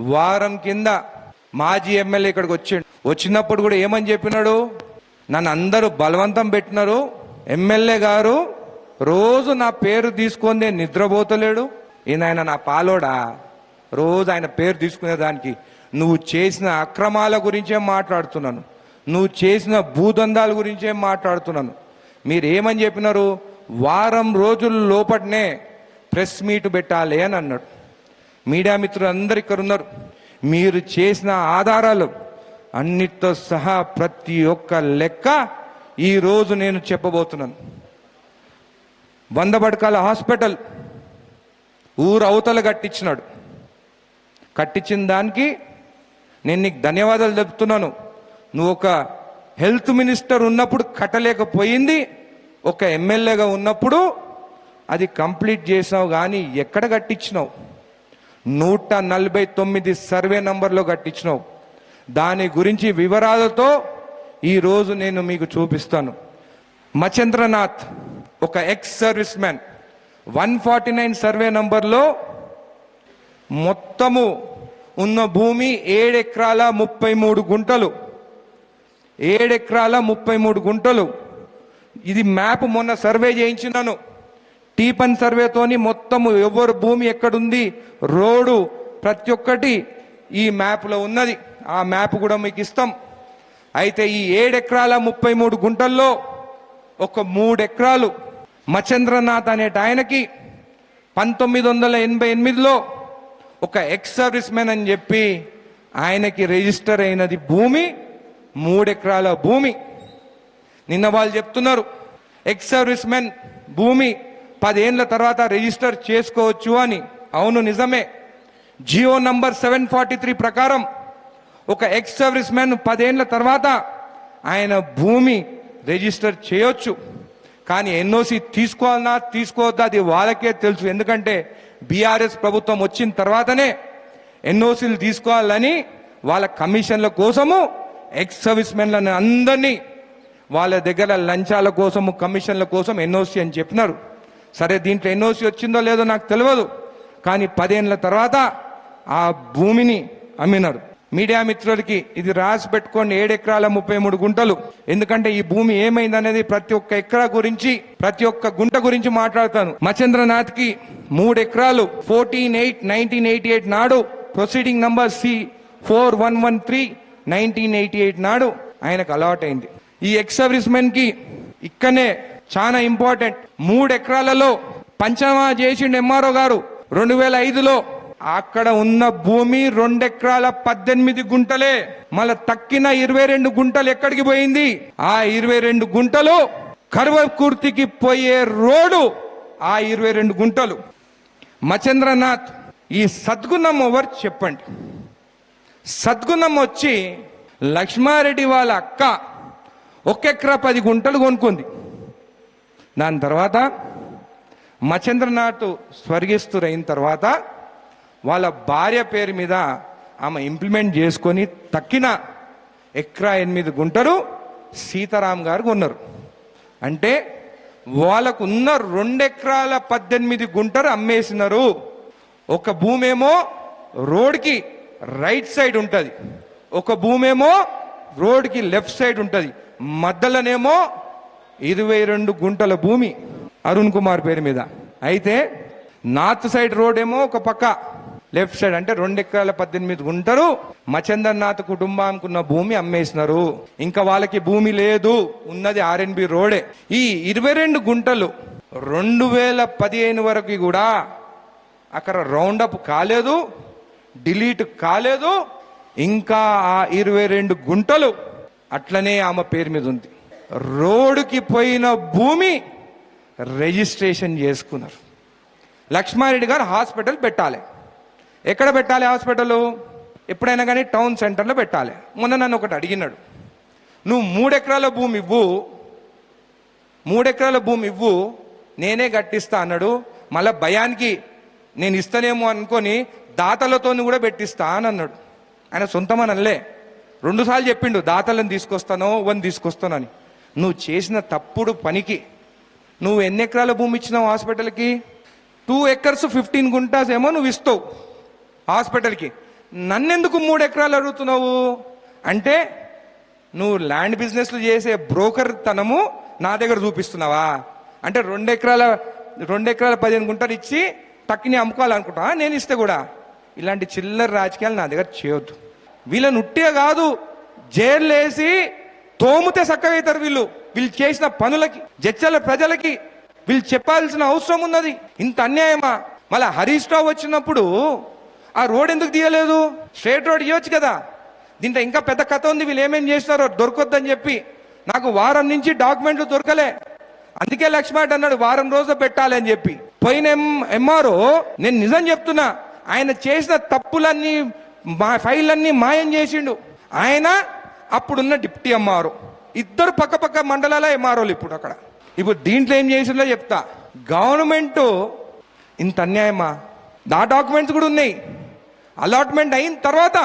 వారం కింద మాజీ ఎమ్మెల్యే ఇక్కడికి వచ్చాడు. వచ్చినప్పుడు కూడా ఏమని చెప్పినాడు? నన్ను అందరూ బలవంతం పెట్టినారు. ఎమ్మెల్యే గారు రోజు నా పేరు తీసుకొని నేను నిద్రపోతలేడు. ఈయన ఆయన నా పాలోడా? రోజు ఆయన పేరు తీసుకునే దానికి నువ్వు చేసిన అక్రమాల గురించే మాట్లాడుతున్నాను. నువ్వు చేసిన భూదందాల గురించే మాట్లాడుతున్నాను. మీరు ఏమని చెప్పినారు? వారం రోజుల లోపటనే ప్రెస్ మీట్ పెట్టాలి అని అన్నాడు. మీడియా మిత్రులు అందరు ఇక్కడ ఉన్నారు మీరు చేసిన ఆధారాలు అన్నిటితో సహా ప్రతి ఒక్క లెక్క ఈరోజు నేను చెప్పబోతున్నాను. వంద పడకాల హాస్పిటల్ ఊరు అవతల కట్టించినాడు. కట్టించిన దానికి నేను నీకు ధన్యవాదాలు చెప్తున్నాను. నువ్వు ఒక హెల్త్ మినిస్టర్ ఉన్నప్పుడు కట్టలేకపోయింది ఒక ఎమ్మెల్యేగా ఉన్నప్పుడు అది కంప్లీట్ చేసినావు కానీ ఎక్కడ కట్టించినావు? నూట నలభై తొమ్మిది సర్వే నంబర్లో కట్టించినావు. దాని గురించి వివరాలతో ఈరోజు నేను మీకు చూపిస్తాను. మచేంద్రనాథ్ ఒక ex service man one forty nine survey నంబర్లో మొత్తము ఉన్న భూమి ఏడెకరాల ముప్పై మూడు గుంటలు. ఏడెకరాల ముప్పై మూడు గుంటలు. ఇది మ్యాప్ మొన్న సర్వే చేయించినాను. టీపన్ సర్వేతోని మొత్తము ఎవరు భూమి ఎక్కడుంది రోడ్డు ప్రతి ఒక్కటి ఈ మ్యాప్లో ఉన్నది. ఆ మ్యాప్ కూడా మీకు ఇస్తాం. అయితే ఈ ఏడెకరాల ముప్పై మూడు గుంటల్లో ఒక మూడు ఎకరాలు మచేంద్రనాథ్ అనేట ఆయనకి పంతొమ్మిది వందల ఎనభై ఎనిమిదిలో ఒక ఎక్స్ సర్వీస్ మ్యాన్ అని చెప్పి ఆయనకి రిజిస్టర్ అయినది భూమి మూడెకరాల భూమి. నిన్న వాళ్ళు చెప్తున్నారు ఎక్స్ సర్వీస్ మెన్ భూమి పదేళ్ళ తర్వాత రిజిస్టర్ చేసుకోవచ్చు అని. అవును నిజమే. Jio number seven forty three ప్రకారం ఒక ఎక్స్ సర్వీస్ మ్యాన్ పదేళ్ళ తర్వాత ఆయన భూమి రిజిస్టర్ చేయొచ్చు. కానీ ఎన్ఓసి తీసుకోవాలన్నా తీసుకోవద్దా అది వాళ్ళకే తెలుసు. ఎందుకంటే బీఆర్ఎస్ ప్రభుత్వం వచ్చిన తర్వాతనే ఎన్ఓసీలు తీసుకోవాలని వాళ్ళ కమిషన్ల కోసము ఎక్స్ సర్వీస్ మెన్లను అందరినీ వాళ్ళ దగ్గర లంచాల కోసము కమిషన్ల కోసం ఎన్ఓసి అని చెప్పినారు. సరే దీంట్లో ఎన్ఓసి వచ్చిందో లేదో నాకు తెలియదు కానీ పదేళ్ళ తర్వాత ఆ భూమిని అమ్మినారు. మీడియా మిత్రులకి ఇది రాసి పెట్టుకోండి ఏడు ఎకరాల ముప్పై మూడు గుంటలు. ఎందుకంటే ఈ భూమి ఏమైందనేది ప్రతి ఒక్క ఎకరా గురించి ప్రతి ఒక్క గుంట గురించి మాట్లాడతాను. మచేంద్రనాథ్కి మూడు ఎకరాలు fourteen eight nineteen eighty eight నాడు proceeding number C four one one three nineteen eighty eight నాడు ఆయనకు అలవాట్ అయింది ఈ ఎక్స్ సర్వీస్ మెన్కి ఇక్కడనే చాలా ఇంపార్టెంట్. మూడు ఎకరాలలో పంచమా చేసిండు ఎంఆర్ఓ గారు. రెండు వేల ఐదులో అక్కడ ఉన్న భూమి రెండెకరాల పద్దెనిమిది గుంటలే. మళ్ళా తక్కిన ఇరవై రెండు గుంటలు ఎక్కడికి పోయింది? ఆ ఇరవై రెండు గుంటలు కర్వకుర్తికి పోయే రోడ్డు ఆ ఇరవై రెండు గుంటలు. మచేంద్రనాథ్ ఈ సద్గుణం ఎవరు చెప్పండి? సద్గుణం వచ్చి లక్ష్మారెడ్డి వాళ్ళ అక్క ఒక ఎకరా పది గుంటలు కొనుక్కుంది. దాని తర్వాత మచంద్రనాథ్ స్వర్గిస్తురైన తర్వాత వాళ్ళ భార్య పేరు మీద ఆమె ఇంప్లిమెంట్ చేసుకొని తక్కిన ఎక్రా ఎనిమిది గుంటలు సీతారాం గారు కొన్నారు. అంటే వాళ్ళకు ఉన్న రెండెకరాల పద్దెనిమిది గుంటలు అమ్మేసినారు. ఒక భూమేమో రోడ్కి రైట్ సైడ్ ఉంటుంది. ఒక భూమేమో రోడ్కి లెఫ్ట్ సైడ్ ఉంటుంది. మధ్యలోనేమో ఇరవై రెండు గుంటల భూమి అరుణ్ కుమార్ పేరు మీద. అయితే నార్త్ సైడ్ రోడ్ ఏమో ఒక పక్క. లెఫ్ట్ సైడ్ అంటే రెండు ఎకరాల పద్దెనిమిది గుంటలు. మచందర్నాథ్ కుటుంబానికి ఉన్న భూమి అమ్మేసినారు. ఇంకా వాళ్ళకి భూమి లేదు. ఉన్నది ఆర్ఎన్బి రోడే. ఈ ఇరవై రెండు గుంటలు రెండు వేల పదిహేను వరకు కూడా అక్కడ రౌండప్ కాలేదు డిలీట్ కాలేదు. ఇంకా ఆ ఇరవై రెండు గుంటలు అట్లనే ఆమె పేరు మీద ఉంది. రోడ్డుకి పోయిన భూమి రిజిస్ట్రేషన్ చేసుకున్నారు. లక్ష్మారెడ్డి గారు హాస్పిటల్ పెట్టాలి. ఎక్కడ పెట్టాలి హాస్పిటల్? ఎప్పుడైనా కానీ టౌన్ సెంటర్లో పెట్టాలి. మొన్న నన్ను ఒకటి అడిగినాడు. నువ్వు మూడెకరాల భూమి ఇవ్వు. మూడెకరాల భూమి ఇవ్వు. నేనే కట్టిస్తా అన్నాడు. మళ్ళా భయానికి నేను ఇస్తానేమో అనుకొని దాతలతో కూడా పెట్టిస్తా అని అన్నాడు. ఆయన సొంతమనల్లే. రెండుసార్లు చెప్పిండు దాతలను తీసుకొస్తానో వన్ తీసుకొస్తానని నువ్వు చేసిన తప్పుడు పనికి నువ్వు ఎన్ని ఎకరాల భూమి ఇచ్చినావు హాస్పిటల్కి? టూ ఎకర్స్ ఫిఫ్టీన్ గుంటాస్ ఏమో నువ్వు ఇస్తావు హాస్పిటల్కి. నన్నెందుకు మూడు ఎకరాలు అడుగుతున్నావు? అంటే నువ్వు ల్యాండ్ బిజినెస్లు చేసే బ్రోకర్ తనము నా దగ్గర చూపిస్తున్నావా? అంటే రెండు ఎకరాల రెండు ఎకరాల పదిహేను గుంటలు ఇచ్చి టక్కిని అమ్ముకోవాలనుకుంటా నేను ఇస్తే కూడా. ఇలాంటి చిల్లర రాజకీయాలు నా దగ్గర చేయొద్దు. వీళ్ళని ఉట్టే కాదు జైలు వేసి తోముతే చక్కగా అవుతారు వీళ్ళు. వీళ్ళు చేసిన పనులకి జడ్చల ప్రజలకి వీళ్ళు చెప్పాల్సిన అవసరం ఉన్నది. ఇంత అన్యాయమా? మళ్ళీ హరీష్ రావు వచ్చినప్పుడు ఆ రోడ్ ఎందుకు తీయలేదు? స్ట్రేట్ రోడ్ ఇవ్వచ్చు కదా. దీంట్లో ఇంకా పెద్ద కథ ఉంది. వీళ్ళు ఏమేమి చేసినారో దొరకొద్దని చెప్పి నాకు వారం నుంచి డాక్యుమెంట్లు దొరకలే. అందుకే లక్ష్మణ్ అన్నాడు వారం రోజులు పెట్టాలి అని చెప్పి. పోయిన ఎంఆర్ఓ నేను నిజం చెప్తున్నా ఆయన చేసిన తప్పులన్నీ మా ఫైళ్ళన్నీ మాయం చేసిండు. ఆయన అప్పుడున్న డిప్టీ ఎంఆర్ఓ. ఇద్దరు పక్కపక్క మండలాల ఎంఆర్ఓలు ఇప్పుడు అక్కడ. ఇప్పుడు దీంట్లో ఏం చేసిందో చెప్తా. గవర్నమెంట్ ఇంత అన్యాయమా? నా డాక్యుమెంట్స్ కూడా ఉన్నాయి. అలాట్మెంట్ అయిన తర్వాత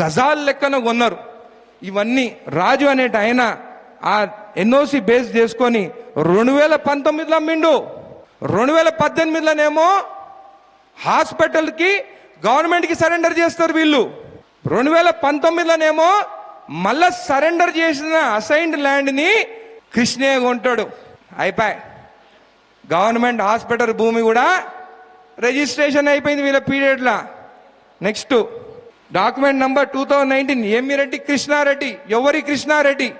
గజాల్ లెక్కన కొన్నారు. ఇవన్నీ రాజు అనేట ఆయన ఆ ఎన్ఓసి బేస్ చేసుకొని రెండు వేల పంతొమ్మిదిలో అమ్మిండు. రెండు వేల పద్దెనిమిదిలోనేమో హాస్పిటల్కి గవర్నమెంట్కి సరెండర్ చేస్తారు వీళ్ళు. రెండు వేల పంతొమ్మిదిలోనేమో మళ్ళా సరెండర్ చేసిన అసైన్డ్ ల్యాండ్ని కృష్ణే కొంటాడు. అయిపోయి. గవర్నమెంట్ హాస్పిటల్ భూమి కూడా రిజిస్ట్రేషన్ అయిపోయింది వీళ్ళ పీరియడ్లో. Next document number two thousand nineteen Emmireddy Krishnareddy ఎవరి కృష్ణారెడ్డి?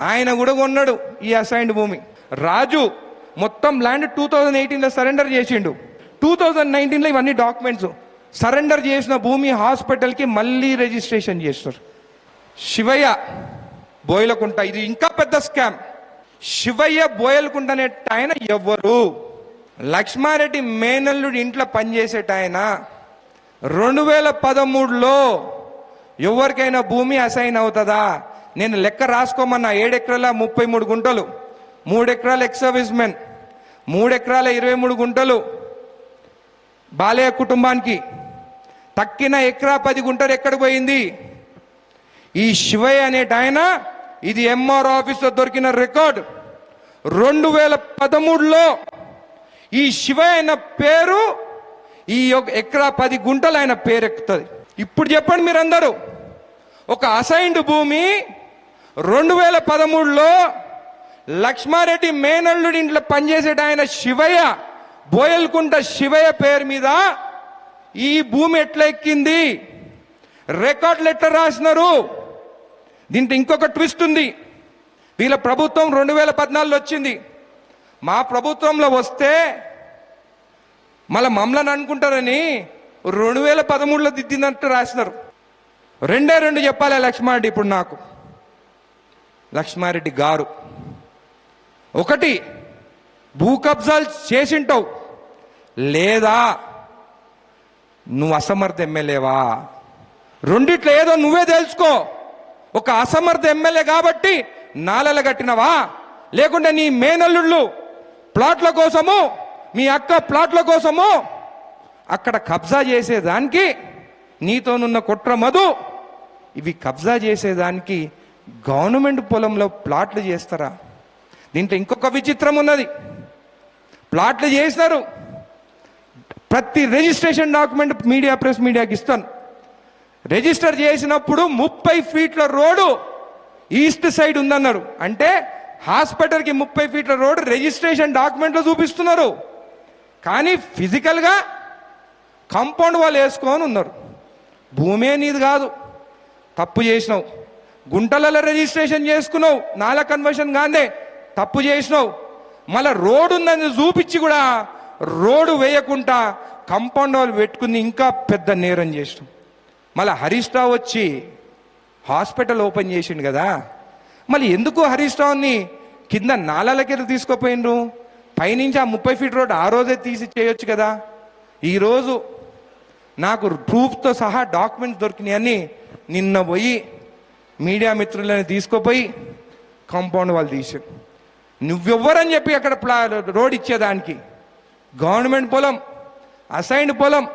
ఆయన కూడా కొన్నాడు ఈ అసైన్డ్ భూమి. రాజు మొత్తం ల్యాండ్ టూ థౌజండ్ ఎయిటీన్లో సరెండర్ చేసిండు. టూ థౌజండ్ నైన్టీన్లో ఇవన్నీ డాక్యుమెంట్స్. సరెండర్ చేసిన భూమి హాస్పిటల్కి మళ్ళీ రిజిస్ట్రేషన్ చేస్తారు. శివయ్య బోయలకుంట ఇది ఇంకా పెద్ద స్కామ్. శివయ్య బోయలకుంట అనే ఆయన ఎవ్వరు. లక్ష్మారెడ్డి మేనల్లుడి ఇంట్లో పనిచేసేట ఆయన రెండు వేల పదమూడులో ఎవరికైనా భూమి అసైన్ అవుతుందా? నేను లెక్క రాసుకోమన్నా ఏడెకరాల ముప్పై మూడు గుంటలు మూడు ఎకరాల ఎక్స్ సర్వీస్ మెన్ మూడు ఎకరాల ఇరవై మూడు గుంటలు. బాలయ్య కుటుంబానికి తక్కిన ఎకరా పది గుంటలు ఎక్కడ పోయింది? ఈ శివయ్య అనేట ఆయన ఇది ఎంఆర్ ఆఫీస్లో దొరికిన రికార్డ్ రెండు వేల పదమూడులో ఈ శివయ్య అయిన పేరు ఈ యొక్క ఎకరా పది గుంటలు ఆయన పేరు ఎక్కుతుంది. ఇప్పుడు చెప్పండి మీరందరూ. ఒక అసైన్డ్ భూమి రెండు వేల పదమూడులో లక్ష్మారెడ్డి మేనల్లుడి ఇంట్లో పనిచేసేట ఆయన శివయ్య బోయల్కుంట శివయ్య పేరు మీద ఈ భూమి ఎట్లా ఎక్కింది? రికార్డులు ఎట్లా రాసినారు. దీంట్లో ఇంకొక ట్విస్ట్ ఉంది. వీళ్ళ ప్రభుత్వం రెండు వేల పద్నాలుగులో వచ్చింది. మా ప్రభుత్వంలో వస్తే మళ్ళీ మమ్మల్ని అనుకుంటారని రెండు వేల పదమూడులో దిద్దినట్టు రాసినారు. రెండే రెండు చెప్పాలి లక్ష్మారెడ్డి ఇప్పుడు నాకు? లక్ష్మారెడ్డి గారు. ఒకటి భూ కబ్జాలు చేసింటావు. లేదా నువ్వు అసమర్థ ఎమ్మెల్యేవా? రెండిట్లో ఏదో నువ్వే తెలుసుకో ఒక అసమర్థ ఎమ్మెల్యే కాబట్టి నాలెల కట్టినవా? లేకుంటే నీ మేనల్లుళ్ళు ప్లాట్ల కోసము మీ అక్క ప్లాట్ల కోసము అక్కడ కబ్జా చేసేదానికి నీతోనున్న కుట్ర మధు. ఇవి కబ్జా చేసేదానికి గవర్నమెంట్ పొలంలో ప్లాట్లు చేస్తారా? దీంట్లో ఇంకొక విచిత్రం ఉన్నది. ప్లాట్లు చేసినారు. ప్రతి రిజిస్ట్రేషన్ డాక్యుమెంట్ మీడియా ప్రెస్ మీడియాకి ఇస్తాను. రిజిస్టర్ చేసినప్పుడు ముప్పై ఫీట్ల రోడ్డు ఈస్ట్ సైడ్ ఉందన్నారు అంటే హాస్పిటల్కి ముప్పై ఫీట్ల రోడ్డు రిజిస్ట్రేషన్ డాక్యుమెంట్లో చూపిస్తున్నారు. కానీ ఫిజికల్గా కంపౌండ్ వాళ్ళు వేసుకొని ఉన్నారు. భూమే నీది కాదు. తప్పు చేసినావు. గుంటలలో రిజిస్ట్రేషన్ చేసుకున్నావు. నాల కన్వర్షన్ కాందే. తప్పు చేసినావు. మళ్ళా రోడ్డు ఉందని చూపించి కూడా రోడ్డు వేయకుండా కంపౌండ్ వాళ్ళు పెట్టుకుని ఇంకా పెద్ద నేరం చేసినాం. మళ్ళీ హరీష్ రావు వచ్చి హాస్పిటల్ ఓపెన్ చేసిండు కదా. మళ్ళీ ఎందుకు హరీష్ రావుని కింద నాలలకి తీసుకుపోయిండ్రు? పైనుంచి ఆ ముప్పై ఫీట్ రోడ్ ఆ రోజే తీసి చేయొచ్చు కదా. ఈరోజు నాకు ప్రూఫ్తో సహా డాక్యుమెంట్స్ దొరికినాయని నిన్న పోయి మీడియా మిత్రులని తీసుకుపోయి కాంపౌండ్ వాళ్ళు తీసారు నువ్వెవ్వరని చెప్పి అక్కడ ప్లా రోడ్ ఇచ్చేదానికి. గవర్నమెంట్ పొలం అసైన్డ్ పొలం.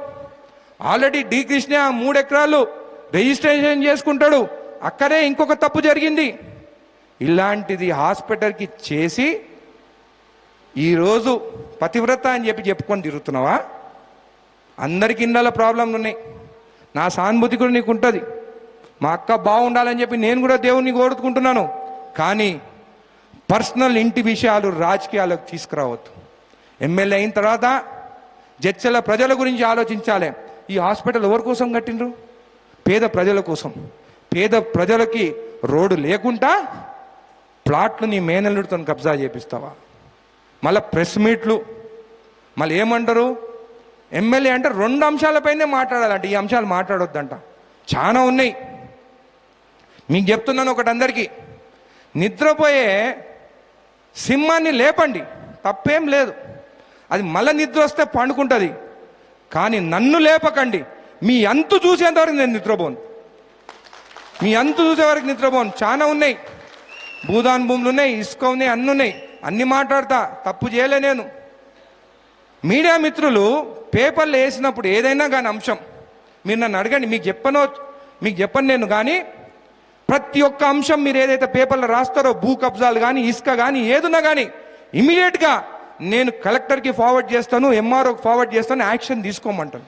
ఆల్రెడీ డి కృష్ణ మూడు ఎకరాలు రిజిస్ట్రేషన్ చేసుకుంటాడు. అక్కడే ఇంకొక తప్పు జరిగింది. ఇలాంటిది హాస్పిటల్కి చేసి ఈరోజు పతివ్రత అని చెప్పి చెప్పుకొని తిరుగుతున్నావా? అందరికి ఇళ్ళ ప్రాబ్లంలు ఉన్నాయి. నా సానుభూతి కూడా నీకు ఉంటుంది. మా అక్క బాగుండాలని చెప్పి నేను కూడా దేవుణ్ణి కోరుకుంటున్నాను. కానీ పర్సనల్ ఇంటి విషయాలు రాజకీయాలకు తీసుకురావద్దు. ఎమ్మెల్యే అయిన తర్వాత జడ్చల ప్రజల గురించి ఆలోచించాలి. ఈ హాస్పిటల్ ఎవరి కోసం కట్టిండ్రు? పేద ప్రజల కోసం. పేద ప్రజలకి రోడ్డు లేకుండా ప్లాట్లు నీ మేనల్లుడితో కబ్జా చేపిస్తావా? మళ్ళీ ప్రెస్ మీట్లు. మళ్ళీ ఏమంటారు? ఎమ్మెల్యే అంటే రెండు అంశాలపైనే మాట్లాడాలంట. ఈ అంశాలు మాట్లాడొద్దంట. చాలా ఉన్నాయి. మీకు చెప్తున్నాను ఒకటి అందరికీ. నిద్రపోయే సింహాన్ని లేపండి. తప్పేం లేదు. అది మళ్ళీ నిద్ర వస్తే పండుకుంటుంది. కానీ నన్ను లేపకండి. మీ అంతు చూసేంతవరకు నేను నిద్రపోను. మీ అంతు చూసే వరకు నిద్రపోను. చాలా ఉన్నాయి. భూదాన్ భూములు ఉన్నాయి ఇసుక ఉన్నాయి అన్ని ఉన్నాయి. అన్ని మాట్లాడతా. తప్పు చేయలే నేను. మీడియా మిత్రులు పేపర్లు వేసినప్పుడు ఏదైనా కానీ అంశం మీరు నన్ను అడగండి. మీకు చెప్పనో మీకు చెప్పను నేను కానీ ప్రతి ఒక్క అంశం మీరు ఏదైతే పేపర్లు రాస్తారో భూ కబ్జాలు కానీ ఇసుక కానీ ఏదున్నా కానీ ఇమీడియట్గా నేను కలెక్టర్కి ఫార్వర్డ్ చేస్తాను ఎంఆర్ఓకి ఫార్వర్డ్ చేస్తాను యాక్షన్ తీసుకోమంటాను.